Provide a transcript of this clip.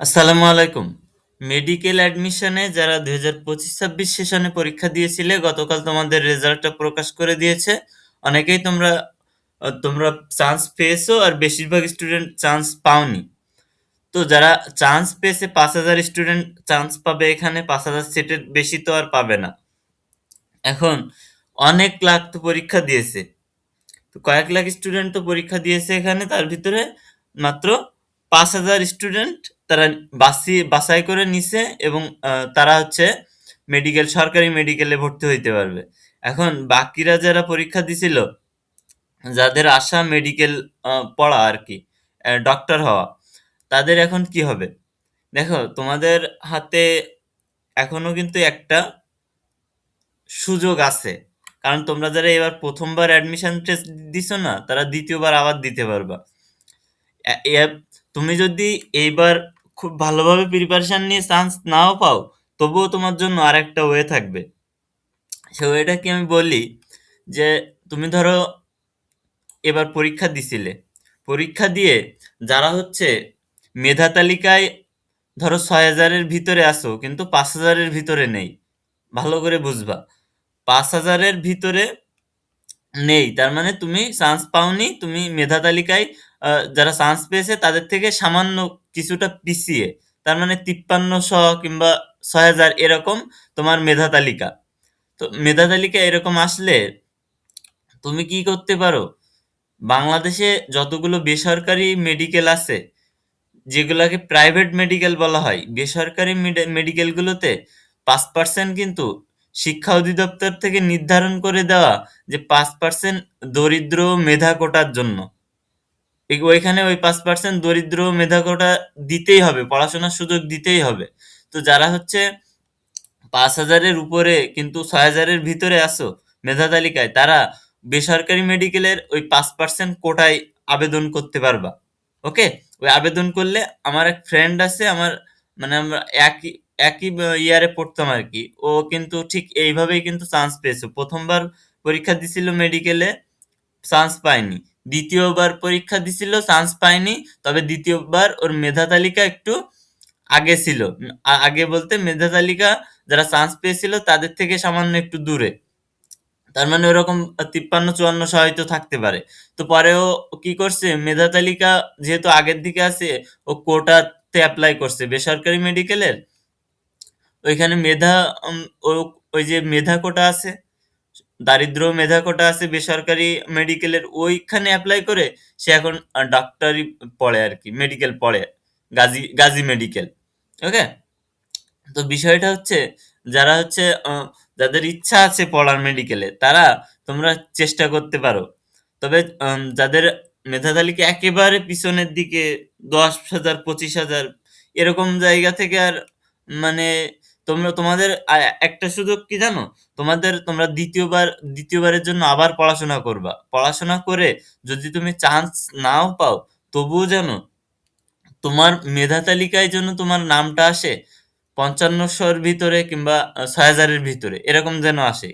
আসসালামু আলাইকুম। মেডিকেল অ্যাডমিশনে যারা ২০২৫-২৬ সেশনে পরীক্ষা দিয়েছিলে, গতকাল তোমাদের রেজাল্টটা প্রকাশ করে দিয়েছে। অনেকেই তোমরা তোমরা চান্স পেয়েছ আর বেশিরভাগ স্টুডেন্ট চান্স পাওনি। তো যারা চান্স পেয়েছে ৫,০০০ স্টুডেন্ট চান্স পাবে এখানে, ৫,০০০ সিটের বেশি তো আর পাবে না। এখন অনেক লাখ তো পরীক্ষা দিয়েছে। তো কয়েক লাখ স্টুডেন্ট তো পরীক্ষা দিয়েছে এখানে, তার ভিতরে মাত্র ৫,০০০ স্টুডেন্ট তারা বাছি বাছাই করে নিছে এবং তারা হচ্ছে মেডিকেল সরকারি মেডিকেলে ভর্তি হইতে পারবে। এখন বাকিরা যারা পরীক্ষা দিছিল, যাদের আশা মেডিকেল পড়া আর কি ডক্টর হওয়া, তাদের এখন কি হবে? দেখো তোমাদের হাতে এখনও কিন্তু একটা সুযোগ আছে। কারণ তোমরা যারা এবার ১ম বার অ্যাডমিশন টেস্ট দিছো না, তারা দ্বিতীয়বার আবার দিতে পারবা। তুমি যদি এইবার খুব ভালোভাবে প্রিপারেশান নিয়ে চান্স নাও পাও, তবুও তোমার জন্য আরেকটা ওয়ে থাকবে। সে ওয়েটা কি আমি বলি, যে তুমি ধরো এবার পরীক্ষা দিছিলে। পরীক্ষা দিয়ে যারা হচ্ছে মেধা তালিকায় ধরো ছয় হাজারের ভিতরে আসো কিন্তু পাঁচ হাজারের ভিতরে নেই। ভালো করে বুঝবা। পাঁচ হাজারের ভিতরে নেই। তার মানে তুমি চান্স পাওনি, তুমি মেধা তালিকায় যারা চান্স পেয়েছে তাদের থেকে সামান্য কিছুটা পিছিয়ে। তার মানে ৫৩০০ কিংবা ৬,০০০ এরকম তোমার মেধা তালিকা। তো মেধা তালিকায় এরকম আসলে তুমি কি করতে পারো? বাংলাদেশে যতগুলো বেসরকারি মেডিকেল আছে, যেগুলোকে প্রাইভেট মেডিকেল বলা হয়, বেসরকারি মেডে মেডিকেলগুলোতে পাঁচ পার্সেন্ট কিন্তু শিক্ষা অধিদপ্তর থেকে নির্ধারণ করে দেওয়া যে পাঁচ পার্সেন্ট দরিদ্র মেধা কোটার জন্য। এ ওইখানে ওই পাঁচ পার্সেন্ট দরিদ্র মেধা কোটা দিতেই হবে, পড়াশোনার সুযোগ দিতেই হবে। তো যারা হচ্ছে পাঁচ হাজারের উপরে কিন্তু ছয় হাজারের ভিতরে আসো মেধা তালিকায়, তারা বেসরকারি মেডিকেলের ওই পাঁচ পার্সেন্ট কোটায় আবেদন করতে পারবা। ওকে? ওই আবেদন করলে আমার এক ফ্রেন্ড আছে, আমার মানে আমরা একই একই ইয়ারে পড়তাম আর কি ও কিন্তু ঠিক এইভাবেই কিন্তু চান্স পেয়েছে। প্রথমবার পরীক্ষা দিছিল মেডিকেলে, চান্স পায়নি। ২য় বার পরীক্ষা দিছিল, চান্স পায়নি। তবে দ্বিতীয়বার ওর মেধা তালিকা একটু আগে ছিল। আগে বলতে মেধা তালিকা যারা চান্স পেয়েছিল তাদের থেকে সামান্য একটু দূরে। তার মানে ওরকম তিপ্পান্ন ৫৩-৫৪০০ হয়তো থাকতে পারে। তো পরে ও কি করছে, মেধা তালিকা যেহেতু আগের দিকে আছে, ও কোটাতে অ্যাপ্লাই করছে বেসরকারি মেডিকেলের। ওইখানে মেধা ওই যে মেধা কোটা আছে, দারিদ্র মেধা কোটা আছে বেসরকারি মেডিকেলের, ওইখানে অ্যাপ্লাই করে সে এখন ডাক্তারি পড়ে আর কি মেডিকেল পড়ে। গাজী গাজী মেডিকেল। ওকে? তো বিষয়টা হচ্ছে যারা হচ্ছে যাদের ইচ্ছা আছে পড়ার মেডিকেলে, তারা তোমরা চেষ্টা করতে পারো। তবে যাদের মেধা তালিকা একেবারে পিছনের দিকে দশ হাজার পঁচিশ হাজার এরকম জায়গা থেকে আর মানে তোমরা তোমাদের একটা সুযোগ কি জানো? তোমাদের তোমরা দ্বিতীয়বার দ্বিতীয়বারের জন্য আবার পড়াশোনা করবা। পড়াশোনা করে যদি তুমি চান্স নাও পাও, তবুও যেন তোমার মেধা তালিকায় জন্য তোমার নামটা আসে পঞ্চান্নশোর ভিতরে কিংবা ছয় হাজারের ভিতরে, এরকম যেন আসে।